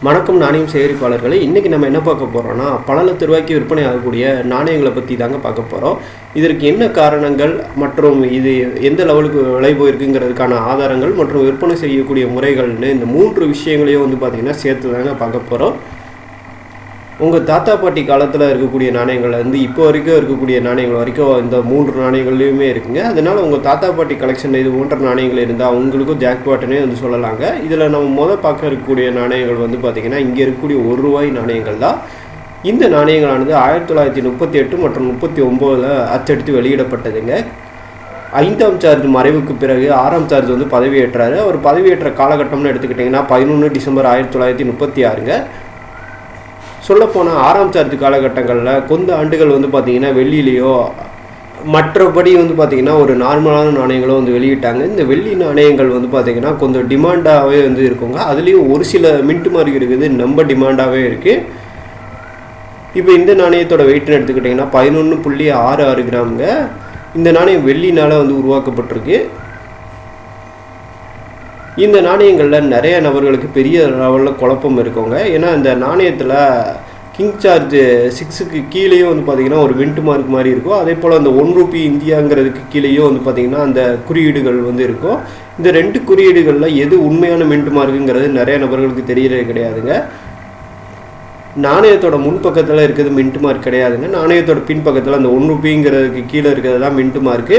வணக்கம் நாணயம் சேகரிப்பாளர்களே இன்றைக்கி நம்ம என்ன பார்க்க போகிறோம்னா பல லட்ச ரூபாய்க்கு விற்பனை ஆகக்கூடிய நாணயங்களை பற்றி தாங்க பார்க்க போகிறோம் இதற்கு என்ன காரணங்கள் மற்றும் இது எந்த லெவலுக்கு விலை போயிருக்குங்கிறதுக்கான ஆதாரங்கள் மற்றும் விற்பனை செய்யக்கூடிய முறைகள்னு இந்த மூன்று விஷயங்களையும் வந்து பார்த்திங்கன்னா சேர்த்து தாங்க பார்க்க போகிறோம் உங்கள் தாத்தா பாட்டி காலத்தில் இருக்கக்கூடிய நாணயங்கள்லேருந்து இப்போ வரைக்கும் இருக்கக்கூடிய நாணயங்கள் வரைக்கும் இந்த மூன்று நாணயங்கள்லையுமே இருக்குங்க. அதனால் உங்கள் தாத்தா பாட்டி கலெக்ஷன் இது போன்ற நாணயங்கள் இருந்தால் உங்களுக்கும் ஜாக்பாட்னே வந்து சொல்லலாங்க. இதில் நம்ம முதல் பார்க்க இருக்கக்கூடிய நாணயங்கள் வந்து பார்த்திங்கன்னா இங்கே இருக்கக்கூடிய ஒரு ரூபாய் நாணயங்கள் தான். இந்த நாணயங்களானது ஆயிரத்தி தொள்ளாயிரத்தி முப்பத்தி எட்டு மற்றும் முப்பத்தி ஒம்போதில் அச்சடித்து வெளியிடப்பட்டதுங்க. ஐந்தாம் சார்ஜ் மறைவுக்கு பிறகு ஆறாம் சார்ஜ் வந்து பதவியேற்றாரு. அவர் பதவியேற்ற காலகட்டம்னு எடுத்துக்கிட்டிங்கன்னா பதினொன்று டிசம்பர் ஆயிரத்தி தொள்ளாயிரத்தி முப்பத்தி ஆறுங்க. சொல்லப்போனால் ஆறாம் சார்ஜ் காலகட்டங்களில் கொஞ்ச ஆண்டுகள் வந்து பார்த்திங்கன்னா வெள்ளியிலையோ மற்றபடி வந்து பார்த்திங்கன்னா ஒரு நார்மலான நாணயங்களும் வந்து வெளியிட்டாங்க. இந்த வெள்ளி நாணயங்கள் வந்து பார்த்திங்கன்னா கொஞ்சம் டிமாண்டாகவே வந்து இருக்குங்க. அதுலேயும் ஒரு சில மின்ட்டு மாதிரி இருக்குது. ரொம்ப டிமாண்டாகவே இருக்குது இப்போ இந்த நாணயத்தோட வெயிட்னு எடுத்துக்கிட்டிங்கன்னா பதினொன்று புள்ளி ஆறு ஆறு கிராமுங்க. இந்த நாணயம் வெள்ளினால் வந்து உருவாக்கப்பட்டிருக்கு. இந்த நாணயங்களில் நிறைய நபர்களுக்கு பெரிய லெவலில் குழப்பம் இருக்குங்க ஏன்னா இந்த நாணயத்தில் கிங் சார்ஜ் சிக்ஸுக்கு கீழேயும் வந்து பார்த்திங்கன்னா ஒரு விண்ட் மார்க் மாதிரி இருக்கும். அதே போல் அந்த ஒன் ரூபி இந்தியாங்கிறதுக்கு கீழேயும் வந்து பார்த்திங்கன்னா அந்த குறியீடுகள் வந்து இருக்கும். இந்த ரெண்டு குறியீடுகளில் எது உண்மையான மின்ட் மார்க்குங்கிறது நிறைய நபர்களுக்கு தெரியறது கிடையாதுங்க. நாணயத்தோட முன்பக்கத்தில் இருக்கிறது மின்ட் மார்க் கிடையாதுங்க. நாணயத்தோட பின்பக்கத்தில் அந்த ஒன் ரூபிங்கிறதுக்கு கீழே இருக்கிறது தான் மின்ட் மார்க்கு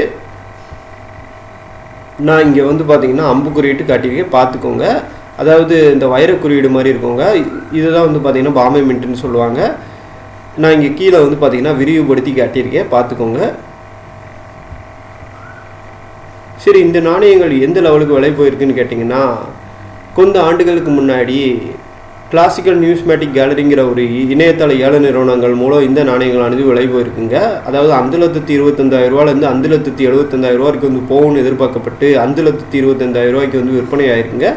நான் இங்கே வந்து பார்த்தீங்கன்னா அம்பு குறியீட்டு காட்டியிருக்கேன். பார்த்துக்கோங்க அதாவது இந்த வைர குறியீடு மாதிரி இருக்குங்க. இதுதான் வந்து பார்த்தீங்கன்னா பாம்பே மின்ட்டுன்னு சொல்லுவாங்க. நான் இங்கே கீழே வந்து பார்த்தீங்கன்னா விரிவுபடுத்தி காட்டியிருக்கேன். பார்த்துக்கோங்க சரி இந்த நாணயங்கள் எந்த லெவலுக்கு விலை போயிருக்குன்னு கேட்டிங்கன்னா கொஞ்சம் ஆண்டுகளுக்கு முன்னாடி கிளாசிக்கல் நியூஸ்மேட்டிக் கேலரிங்கிற ஒரு இணையதள ஏழு நிறுவனங்கள் மூலம் இந்த நாணயங்களானது விலை போயிருக்குங்க. அதாவது அஞ்சு லட்சத்தி இருபத்தஞ்சாயிரம் ரூபாலேருந்து அஞ்சு லட்சத்தி எழுபத்தஞ்சாயிரம் ரூபாய்க்கு வந்து போகும்னு எதிர்பார்க்கப்பட்டு அஞ்சு லட்சத்தி இருபத்தஞ்சாயிரம் ரூபாய்க்கு வந்து விற்பனை ஆயிருக்குங்க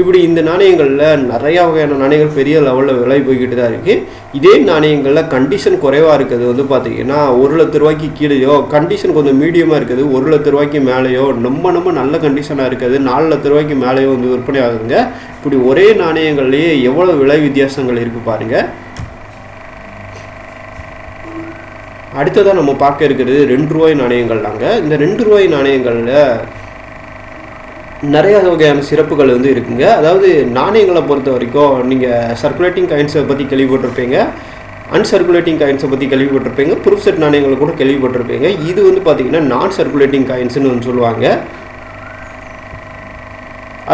இப்படி இந்த நாணயங்களில் நிறையா வகையான நாணயங்கள் பெரிய லெவலில் விலை போய்கிட்டு தான் இருக்குது இதே நாணயங்களில் கண்டிஷன் குறைவாக இருக்கிறது வந்து பார்த்திங்கன்னா ஒரு லட்ச ரூபாய்க்கு கீழேயோ கண்டிஷன் கொஞ்சம் மீடியமாக இருக்குது. ஒரு லட்ச ரூபாய்க்கு மேலேயோ ரொம்ப ரொம்ப நல்ல கண்டிஷனாக இருக்குது. நாலு லட்ச ரூபாய்க்கு மேலேயோ வந்து விற்பனை ஆகுதுங்க. இப்படி ஒரே நாணயங்கள்லேயே எவ்வளோ விலை வித்தியாசங்கள் இருக்குது பாருங்கள் அடுத்ததாக நம்ம பார்க்க இருக்கிறது ரெண்டு ரூபாய் நாணயங்கள் தாங்க இந்த ரெண்டு ரூபாய் நாணயங்களில் நிறைய வகையான சிறப்புகள் வந்து இருக்குங்க. அதாவது நாணயங்களை பொறுத்த வரைக்கும் நீங்கள் சர்க்குலேட்டிங் காயின்ஸை பற்றி கேள்விப்பட்டிருப்பீங்க. அன்சர்க்குலேட்டிங் காயின்ஸை பற்றி கேள்விப்பட்டிருப்பீங்க. ப்ரூஃப் செட் நாணயங்களை கூட கேள்விப்பட்டிருப்பீங்க. இது வந்து பார்த்தீங்கன்னா நான் சர்க்குலேட்டிங் காயின்ஸ்னு வந்து சொல்லுவாங்க.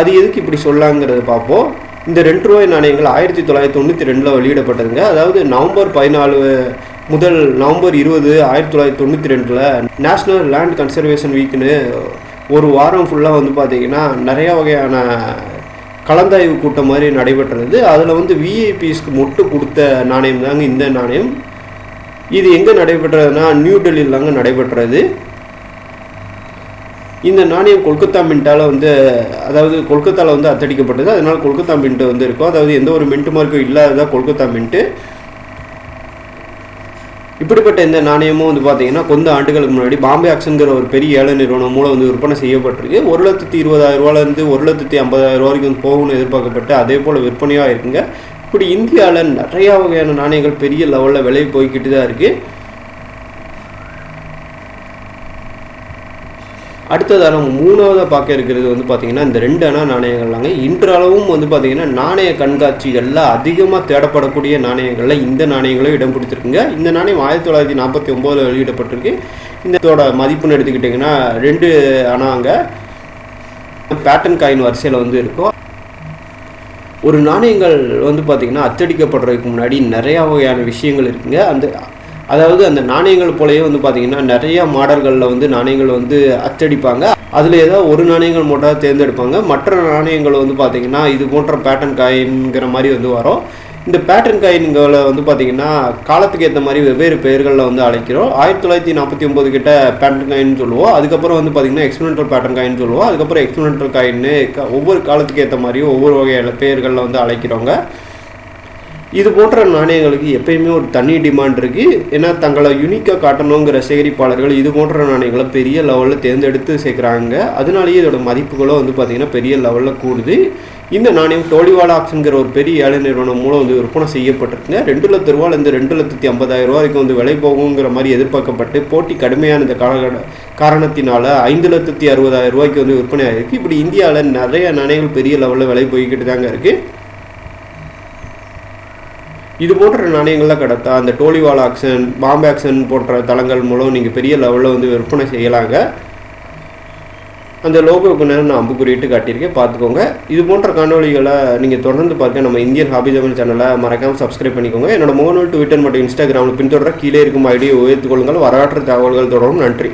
அது எதுக்கு இப்படி சொல்லாங்கிறத பார்ப்போம். இந்த ரெண்டு ரூபாய் நாணயங்கள் ஆயிரத்தி தொள்ளாயிரத்தி தொண்ணூற்றி ரெண்டில் வெளியிடப்பட்டதுங்க. அதாவது நவம்பர் பதினாலு முதல் நவம்பர் இருபது ஆயிரத்தி தொள்ளாயிரத்தி தொண்ணூற்றி ரெண்டில் நேஷ்னல் லேண்ட் கன்சர்வேஷன் வீக்குன்னு ஒரு வாரம் ஃபுல்லாக வந்து பார்த்திங்கன்னா நிறையா வகையான கலந்தாய்வு கூட்டம் மாதிரி நடைபெற்றது அதில் வந்து விஐபிஸ்க்கு மொட்டு கொடுத்த நாணயம் தாங்க இந்த நாணயம். இது எங்கே நடைபெற்றதுன்னா நியூ டெல்லியில் தாங்க நடைபெற்றது. இந்த நாணயம் கொல்கத்தா மின்ட்டால் வந்து அதாவது கொல்கத்தாவில் வந்து அத்தடிக்கப்பட்டது. அதனால் கொல்கத்தா மின்ட்டு வந்து இருக்கும். அதாவது எந்த ஒரு மின்ட்டு மார்க்கும் இல்லாததாக கொல்கத்தா மின்ட்டு. இப்படிப்பட்ட இந்த நாணயமும் வந்து பார்த்தீங்கன்னா கொஞ்ச ஆண்டுகளுக்கு முன்னாடி பாம்பே ஆக்ஷன்கிற ஒரு பெரிய ஏழை நிறுவனம் மூலம் வந்து விற்பனை செய்யப்பட்டிருக்கு. ஒரு லட்சத்தி இருபதாயிரம் ரூபாலேருந்து ஒரு லட்சத்தி ஐம்பதாயிரம் ரூபா வரைக்கும் போகணும்னு எதிர்பார்க்கப்பட்டு அதே போல் விற்பனையாக இருக்குங்க. இப்படி இந்தியாவில் நிறையா வகையான நாணயங்கள் பெரிய லெவலில் விலை போய்கிட்டு தான் இருக்குது அடுத்ததாக நம்ம மூணாவதாக பார்க்க இருக்கிறது வந்து பார்த்திங்கன்னா இந்த ரெண்டு அணா நாணயங்கள்லாங்க. இன்றளவும் வந்து பார்த்திங்கன்னா நாணய கண்காட்சிகளில் அதிகமாக தேடப்படக்கூடிய நாணயங்களில் இந்த நாணயங்களும் இடம் பிடிச்சிருக்குங்க. இந்த நாணயம் ஆயிரத்தி தொள்ளாயிரத்தி நாற்பத்தி ஒம்போதில் வெளியிடப்பட்டிருக்கு. இந்தத்தோட மதிப்புன்னு எடுத்துக்கிட்டிங்கன்னா ரெண்டு அணாங்க. பேட்டன் காயின் வரிசையில் வந்து இருக்கும். ஒரு நாணயங்கள் வந்து பார்த்திங்கன்னா அச்சடிக்கப்படுறதுக்கு முன்னாடி நிறையா வகையான விஷயங்கள் இருக்குங்க. அந்த அதாவது அந்த நாணயங்கள் போலயே வந்து பார்த்தீங்கன்னா நிறைய மாடல்களில் வந்து நாணயங்கள் வந்து அச்சடிப்பாங்க. அதில் ஏதாவது ஒரு நாணயங்கள் மட்டும் தேர்ந்தெடுப்பாங்க. மற்ற நாணயங்கள் வந்து பார்த்தீங்கன்னா இது போன்ற பேட்டர்ன் காயின்கிற மாதிரி வந்து வரும். இந்த பேட்டர்ன் காயின்களை வந்து பார்த்தீங்கன்னா காலத்துக்கு ஏற்ற மாதிரி வெவ்வேறு பெயர்களில் வந்து அழைக்கிறோம். ஆயிரத்தி தொள்ளாயிரத்தி நாற்பத்தி ஒம்பது கிட்ட பேட்டர்ன் காயின் சொல்லுவோம். அதுக்கப்புறம் வந்து பார்த்தீங்கன்னா எக்ஸ்பிரிமெண்டல் பேட்டர்ன் காயின் சொல்லுவோம். அதுக்கப்புறம் எக்ஸ்பிரிமெண்டல் காயின்னு ஒவ்வொரு காலத்துக்கு ஏற்ற மாதிரியும் ஒவ்வொரு வகையான பெயர்களில் வந்து அழைக்கிறோங்க இது போன்ற நாணயங்களுக்கு எப்பயுமே ஒரு தனி டிமாண்ட் இருக்குது ஏன்னா தங்களை யூனிக்காக காட்டணுங்கிற சேகரிப்பாளர்கள் இது போன்ற நாணயங்களை பெரிய லெவலில் தேர்ந்தெடுத்து சேர்க்குறாங்க. அதனாலேயே இதோட மதிப்புகளும் வந்து பார்த்திங்கன்னா பெரிய லெவலில் கூடுது. இந்த நாணயம் டோலிவாலா ஆக்ஷன்கிற ஒரு பெரிய ஏழை நிறுவனம் மூலம் வந்து விற்பனை செய்யப்பட்டிருக்குங்க. ரெண்டு லட்ச ரூபாயிலேருந்து ரெண்டு லட்சத்தி ஐம்பதாயிரம் ரூபாய்க்கு வந்து விலை போகுங்கிற மாதிரி எதிர்பார்க்கப்பட்டு போட்டி கடுமையான இந்த கால காரணத்தினால ஐந்து லட்சத்தி அறுபதாயிரம் ரூபாய்க்கு வந்து விற்பனை ஆகிருக்கு இப்படி இந்தியாவில் நிறைய நாணயங்கள் பெரிய லெவலில் விலை போய்கிட்டு தாங்க இருக்குது இது போன்ற நாணயங்கள்லாம் கிடத்தா அந்த டோலிவால் ஆக்ஷன் பாம்பே ஆக்ஷன் போன்ற தளங்கள் மூலம் நீங்கள் பெரிய லெவலில் வந்து விற்பனை செய்யலாங்க. அந்த லோகோவுக்கு நேரம் நான் அம்பு குறியிட்டு காட்டியிருக்கேன். பார்த்துக்கோங்க. இது போன்ற காணொலிகளை நீங்கள் தொடர்ந்து பார்க்க நம்ம இந்தியன் ஹாபி தமிழ் சேனலை மறக்காமல் சப்ஸ்கிரைப் பண்ணிக்கோங்க. என்னோட முகநூல் ட்விட்டர் மற்றும் இன்ஸ்டாகிராமில் பின்தொடர கீழே இருக்கும் ஐடியை உயர்த்துக் கொள்ளுங்கள். வரலாற்று தகவல்கள் தொடரும். நன்றி.